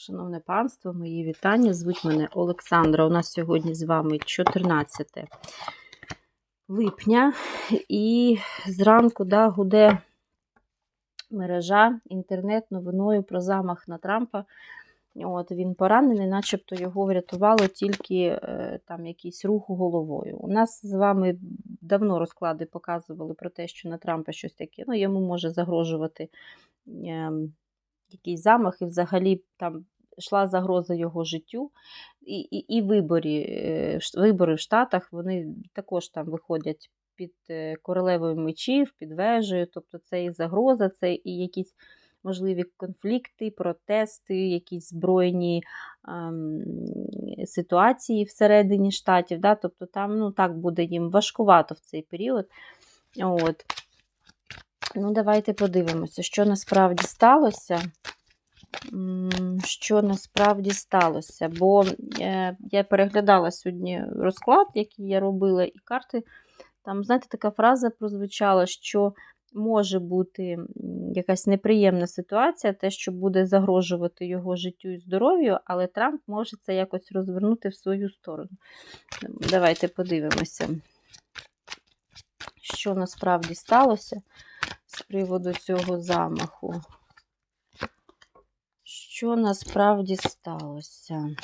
Шановне панство, мої вітання. Звуть мене Олександра. У нас сьогодні з вами 14 липня. І зранку да, гуде мережа інтернет новиною про замах на Трампа. От, Він поранений, начебто його врятувало тільки е, там якийсь рух головою. У нас з вами давно розклади показували про те, що на Трампа щось таке, ну, йому може загрожувати е, якийсь замах, і взагалі там йшла загроза його життю. І і, і виборі, е, вибори в Штатах вони також там виходять під е, королевою мечів, під вежею. Тобто це і загроза, це і якісь можливі конфлікти, протести, якісь збройні ем, ситуації всередині штатів. Да? Тобто там ну, так буде їм важкувато в цей період. От. Ну, давайте подивимося, що насправді сталося. Що насправді сталося? Бо е, я переглядала сьогодні розклад, який я робила, і карти. Там, знаєте, така фраза прозвучала, що може бути якась неприємна ситуація, те, що буде загрожувати його життю і здоров'ю, але Трамп може це якось розвернути в свою сторону. Давайте подивимося, що насправді сталося з приводу цього замаху. Що насправді сталося?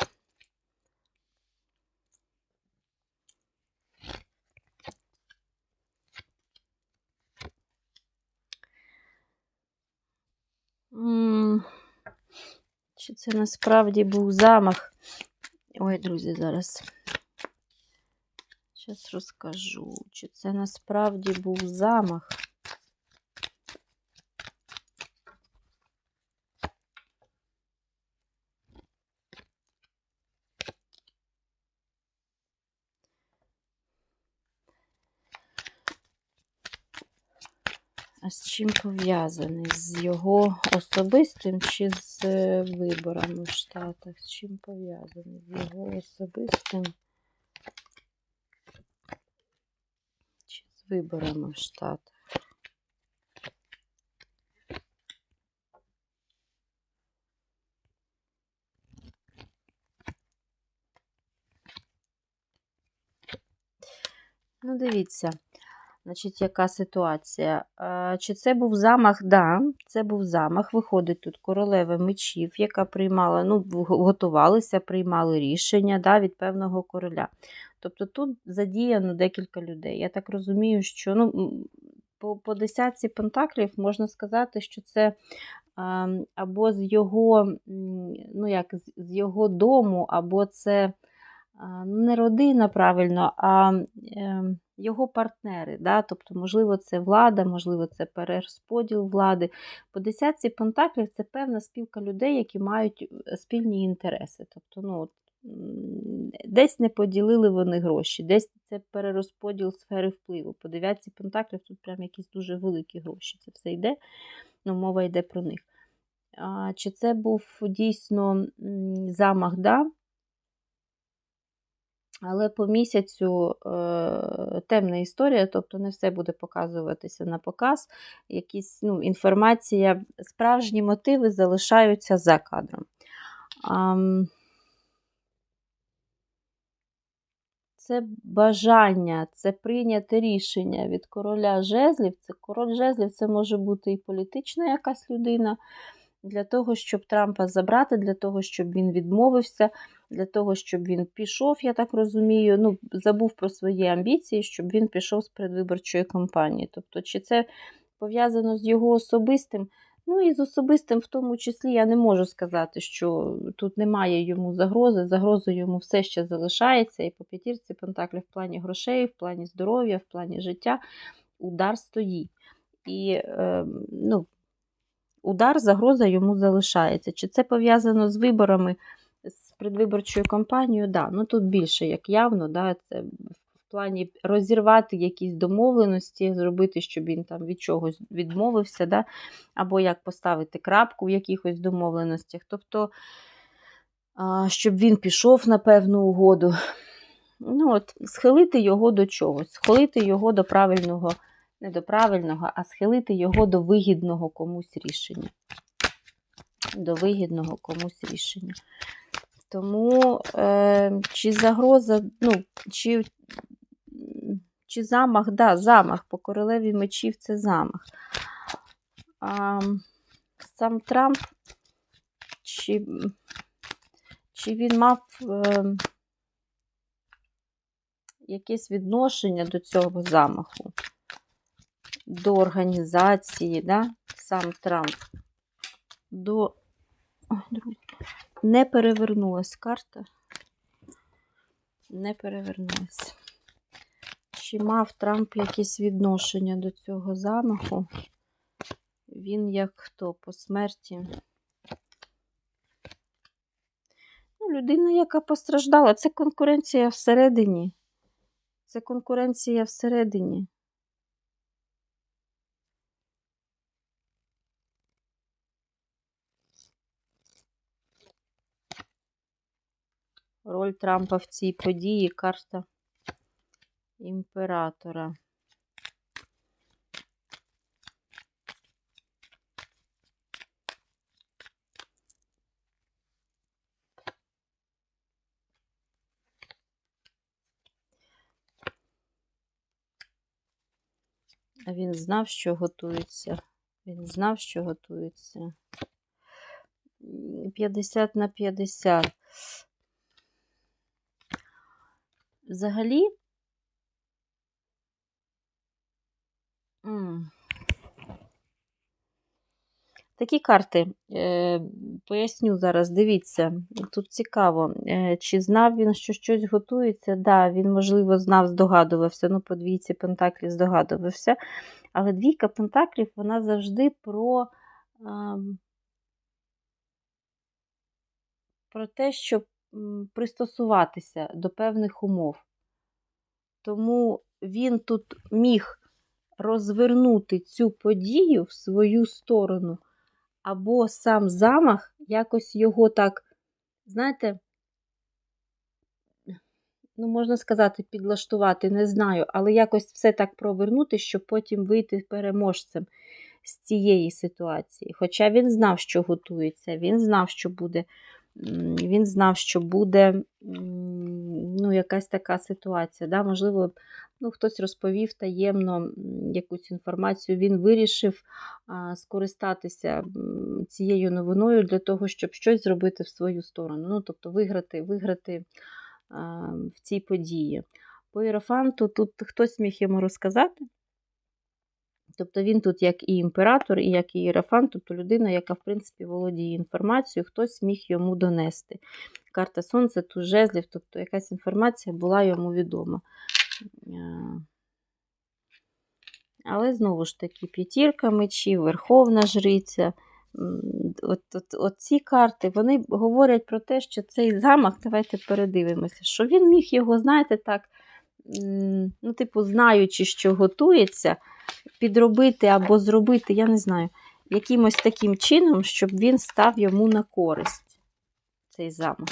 Чи це насправді був замах? Ой, друзі, зараз. Зараз розкажу. Чи це насправді був замах? А з чим пов'язаний? З його особистим чи з е, виборами в Штатах? З чим пов'язаний? З його особистим чи з виборами в Штатах? Ну, дивіться. Значить, яка ситуація? Чи це був замах? Да, це був замах. Виходить тут королева мечів, яка приймала, ну, готувалися, приймали рішення да, від певного короля. Тобто тут задіяно декілька людей. Я так розумію, що ну, по, по десятці пентаклів можна сказати, що це або з його, ну, як, з- його дому, або це не родина правильно, а е, його партнери. Да? Тобто, можливо, це влада, можливо, це перерозподіл влади. По десятці пентаклів це певна спілка людей, які мають е, спільні інтереси. Тобто, ну, десь не поділили вони гроші, десь це перерозподіл сфери впливу. По дев'ятці пентаклів тут прям якісь дуже великі гроші. Це все йде, ну, мова йде про них. А, чи це був дійсно замах, да? Але по місяцю е, темна історія, тобто не все буде показуватися на показ. Якісь ну, інформація, справжні мотиви залишаються за кадром. Ам, це бажання, це прийняти рішення від короля жезлів. Це король жезлів це може бути і політична якась людина. Для того, щоб Трампа забрати, для того, щоб він відмовився, для того, щоб він пішов, я так розумію, ну, забув про свої амбіції, щоб він пішов з передвиборчої кампанії. Тобто, чи це пов'язано з його особистим? Ну і з особистим, в тому числі, я не можу сказати, що тут немає йому загрози. Загроза йому все ще залишається. І по п'ятірці Пентаклів в плані грошей, в плані здоров'я, в плані життя удар стоїть. І е, ну, удар, загроза йому залишається. Чи це пов'язано з виборами, предвиборчою кампанією? Да. Ну тут більше як явно, да, це в плані розірвати якісь домовленості, зробити, щоб він там від чогось відмовився, да, або як поставити крапку в якихось домовленостях. Тобто, щоб він пішов на певну угоду. Ну, от, схилити його до чогось, схилити його до правильного, не до правильного, а схилити його до вигідного комусь рішення. до вигідного комусь рішення. Тому е, чи загроза, ну, чи, чи замах, да, замах по королеві мечів це замах. А, сам Трамп, чи, чи він мав е, якесь відношення до цього замаху, до організації, да? сам Трамп, до. Ой, друзі, не перевернулась карта. Не перевернулась. Чи мав Трамп якесь відношення до цього замаху? Він як хто по смерті? Ну, людина, яка постраждала, це конкуренція всередині. Це конкуренція всередині. Роль Трампа в цій події карта імператора. Він знав, що готується. Він знав, що готується. 50 на 50. Взагалі. Такі карти, е, поясню зараз, дивіться, тут цікаво, е, чи знав він, що щось готується? Так, да, він, можливо, знав, здогадувався, ну, по двійці пентаклів здогадувався. Але двійка пентаклів, вона завжди про, про те, щоб м, пристосуватися до певних умов. Тому він тут міг розвернути цю подію в свою сторону, або сам замах якось його так, знаєте, ну, можна сказати, підлаштувати, не знаю, але якось все так провернути, щоб потім вийти переможцем з цієї ситуації. Хоча він знав, що готується, він знав, що буде. Він знав, що буде ну, якась така ситуація. Да? Можливо, ну, хтось розповів таємно якусь інформацію. Він вирішив а, скористатися цією новиною для того, щоб щось зробити в свою сторону. Ну, тобто виграти, виграти а, в цій події. По Іерофанту тут хтось міг йому розказати. Тобто він тут як і імператор, і як і Іерофант, тобто людина, яка, в принципі, володіє інформацією, хтось міг йому донести. Карта Сонця, тут жезлів, тобто якась інформація була йому відома. Е, Але знову ж таки, п'ятірка мечів, Верховна Жриця. От, от, от ці карти вони говорять про те, що цей замах, давайте передивимося, що він міг його, знаєте, так, ну, типу, знаючи, що готується, підробити або зробити, я не знаю, якимось таким чином, щоб він став йому на користь, цей замах.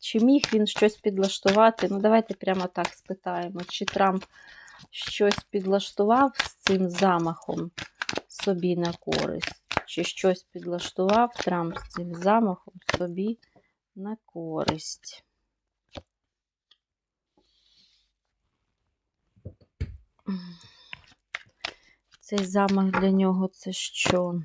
Чи міг він щось підлаштувати? Ну, давайте прямо так спитаємо, чи Трамп щось підлаштував з цим замахом собі на користь? Чи щось підлаштував Трамп з цим замахом собі на користь? Цей замах для нього це що?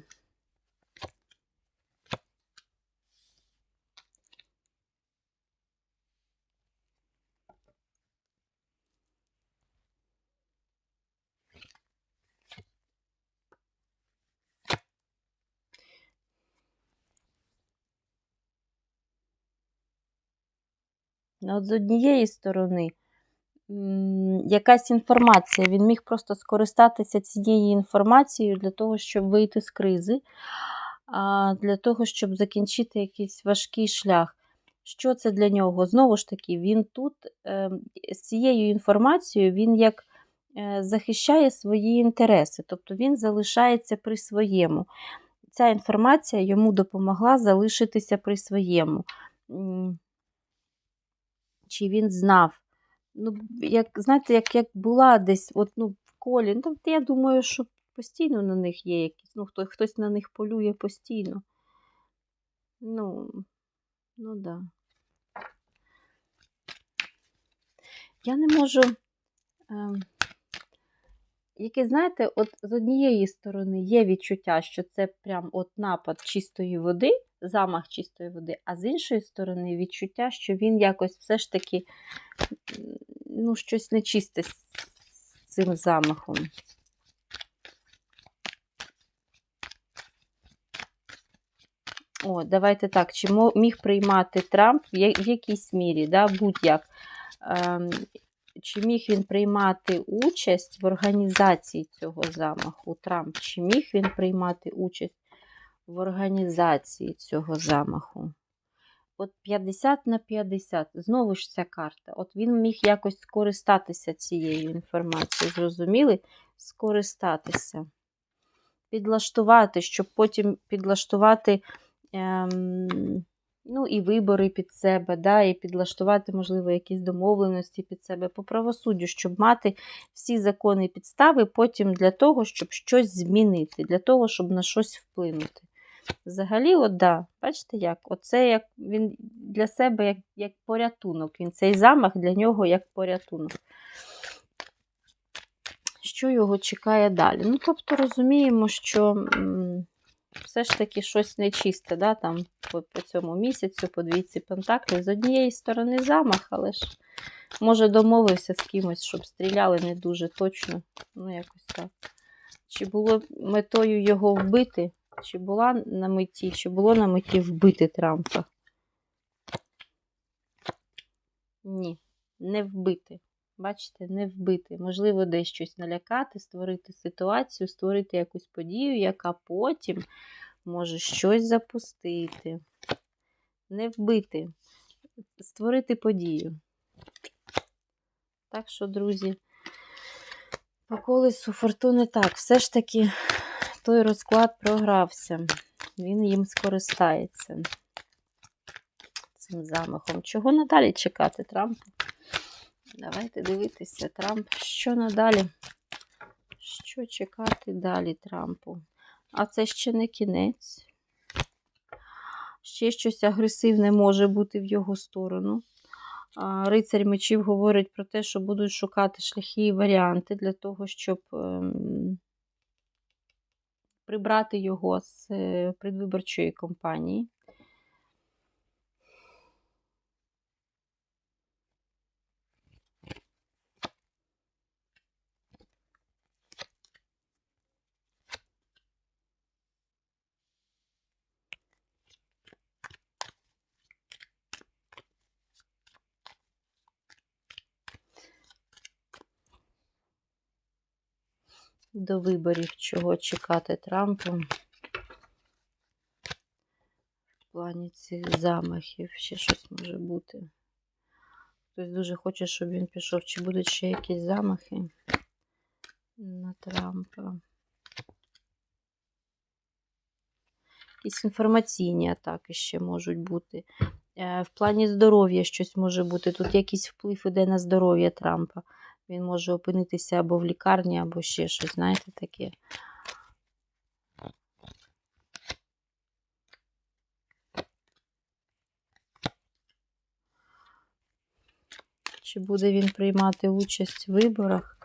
Ну, От з однієї сторони, якась інформація, він міг просто скористатися цією інформацією для того, щоб вийти з кризи, для того, щоб закінчити якийсь важкий шлях. Що це для нього? Знову ж таки, він тут е, з цією інформацією він як е, захищає свої інтереси, тобто він залишається при своєму. Ця інформація йому допомогла залишитися при своєму. Чи він знав? Ну, як, знаєте, як, як була десь от, ну, в колі, ну, я думаю, що Постійно на них є якісь, ну, хто, хтось на них полює постійно. Ну, ну да. Я не можу. Ем, яке, знаєте, от з однієї сторони є відчуття, що це прям от напад чистої води, замах чистої води, а з іншої сторони відчуття, що він якось все ж таки ну, щось нечисте з цим замахом. О, давайте так. Чи міг приймати Трамп в якійсь мірі, да, будь-як. Ем, чи міг він приймати участь в організації цього замаху? Трамп, чи міг він приймати участь в організації цього замаху? От 50 на 50. Знову ж ця карта. От він міг якось скористатися цією інформацією. Зрозуміли? Скористатися. Підлаштувати, щоб потім підлаштувати ем, ну, і вибори під себе, да, і підлаштувати, можливо, якісь домовленості під себе по правосуддю, щоб мати всі закони підстави потім для того, щоб щось змінити, для того, щоб на щось вплинути. Взагалі, от да, бачите як? Оце як він для себе як, як порятунок. Він цей замах для нього як порятунок. Що його чекає далі? Ну, тобто розуміємо, що все ж таки щось нечисте, да, там по, по цьому місяцю, по двійці Пентаклів. З однієї сторони замах, але ж може домовився з кимось, щоб стріляли не дуже точно. Ну, якось так. Чи було метою його вбити? Чи була на меті, чи було на меті вбити Трампа? Ні, не вбити. Бачите, не вбити. Можливо, десь щось налякати, створити ситуацію, створити якусь подію, яка потім може щось запустити. Не вбити, створити подію. Так що, друзі, по колесу фортуни так, все ж таки той розклад програвся. Він їм скористається цим замахом. Чого надалі чекати Трампу? Давайте дивитися, Трамп, що надалі? Що чекати далі Трампу? А це ще не кінець. Ще щось агресивне може бути в його сторону. Рицарь мечів говорить про те, що будуть шукати шляхи і варіанти для того, щоб ем, прибрати його з е, предвиборчої кампанії. До виборів, чого чекати Трампу в плані цих замахів. Ще щось може бути. Хтось дуже хоче, щоб він пішов. Чи будуть ще якісь замахи на Трампа? Якісь інформаційні атаки ще можуть бути. Е, В плані здоров'я щось може бути. Тут якийсь вплив іде на здоров'я Трампа. Він може опинитися або в лікарні, або ще щось, знаєте, таке. Чи буде він приймати участь в виборах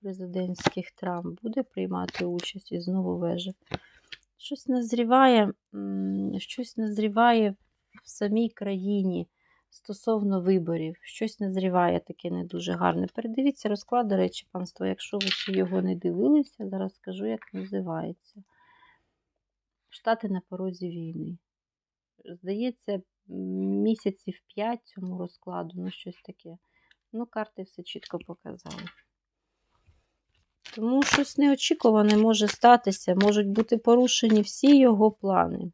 президентських Трамп? Буде приймати участь і знову вежа. Щось назріває, щось назріває в самій країні стосовно виборів. Щось назріває таке не дуже гарне. Передивіться розклад, до речі, панство, якщо ви ще його не дивилися, зараз скажу, як називається. Штати на порозі війни. Здається, місяців 5 цьому розкладу, ну щось таке. Ну, карти все чітко показали. Тому щось неочікуване може статися, можуть бути порушені всі його плани.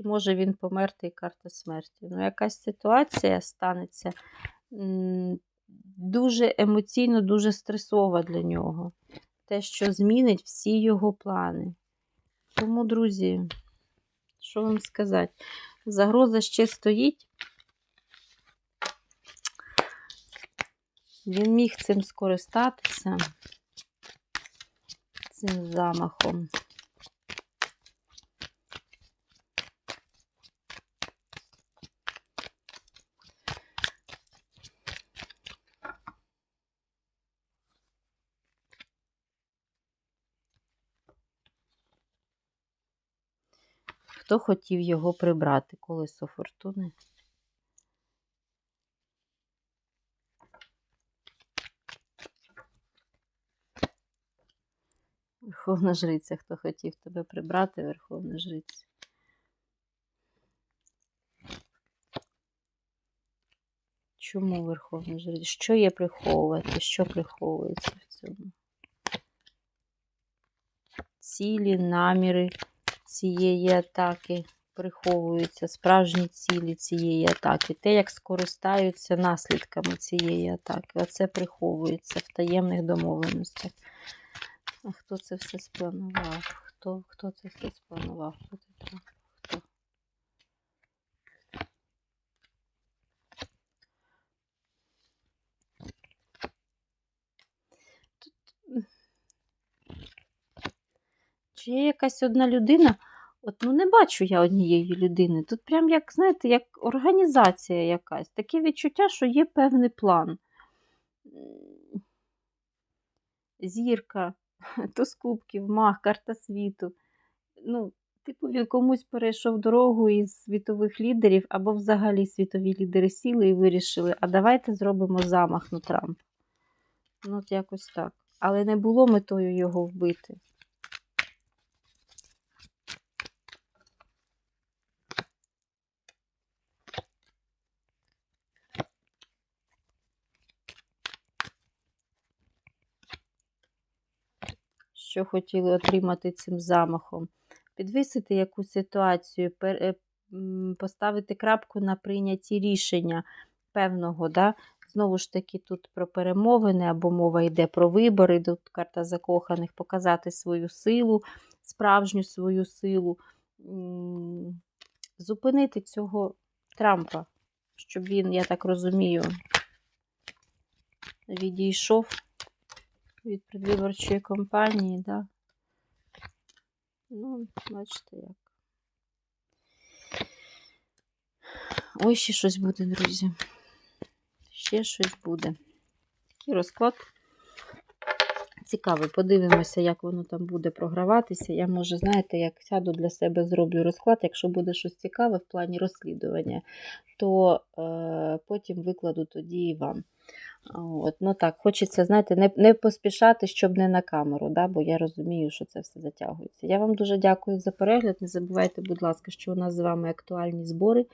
Чи може він померти і карта смерті? Ну, якась ситуація станеться дуже емоційно, дуже стресова для нього. Те, що змінить всі його плани. Тому, друзі, що вам сказати? Загроза ще стоїть. Він міг цим скористатися, цим замахом. Хто хотів його прибрати? Колесо фортуни. Верховна жриця, хто хотів тебе прибрати, Верховна жриця. Чому Верховна жриця? Що є приховувати? Що приховується в цьому? Цілі, наміри цієї атаки приховуються, справжні цілі цієї атаки. Те, як скористаються наслідками цієї атаки. Оце приховується в таємних домовленостях. А хто це все спланував? Хто, хто це все спланував? Хто це там? Хто? Тут... м, Чи є якась одна людина? От ну не бачу я однієї людини. Тут прям як, знаєте, як організація якась. Таке відчуття, що є певний план. Зірка, туз кубків, мах, карта світу. Ну, типу, він комусь перейшов дорогу із світових лідерів, або взагалі світові лідери сіли і вирішили, а давайте зробимо замах на Трампа. Ну, от якось так. Але не було метою його вбити. Що хотіли отримати цим замахом. Підвисити якусь ситуацію, е, поставити крапку на прийнятті рішення певного. Да? Знову ж таки, тут про перемовини або мова йде про вибори, тут карта закоханих, показати свою силу, справжню свою силу, зупинити цього Трампа, щоб він, я так розумію, відійшов від предвиборчої кампанії, да. Ну, бачите як. Ой, ще щось буде, друзі. Ще щось буде. Такий розклад. Цікавий, подивимося, як воно там буде програватися. Я, може, знаєте, як сяду для себе, зроблю розклад. Якщо буде щось цікаве в плані розслідування, то е, потім викладу тоді і вам. От, ну так, хочеться, знаєте, не, не поспішати, щоб не на камеру, да, бо я розумію, що це все затягується. Я вам дуже дякую за перегляд. Не забувайте, будь ласка, що у нас з вами актуальні збори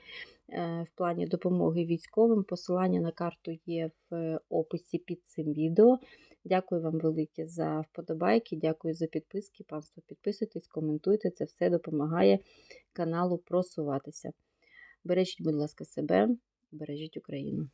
е, в плані допомоги військовим. Посилання на карту є в описі під цим відео. Дякую вам велике за вподобайки, дякую за підписки. Панство, підписуйтесь, коментуйте. Це все допомагає каналу просуватися. Бережіть, будь ласка, себе, бережіть Україну.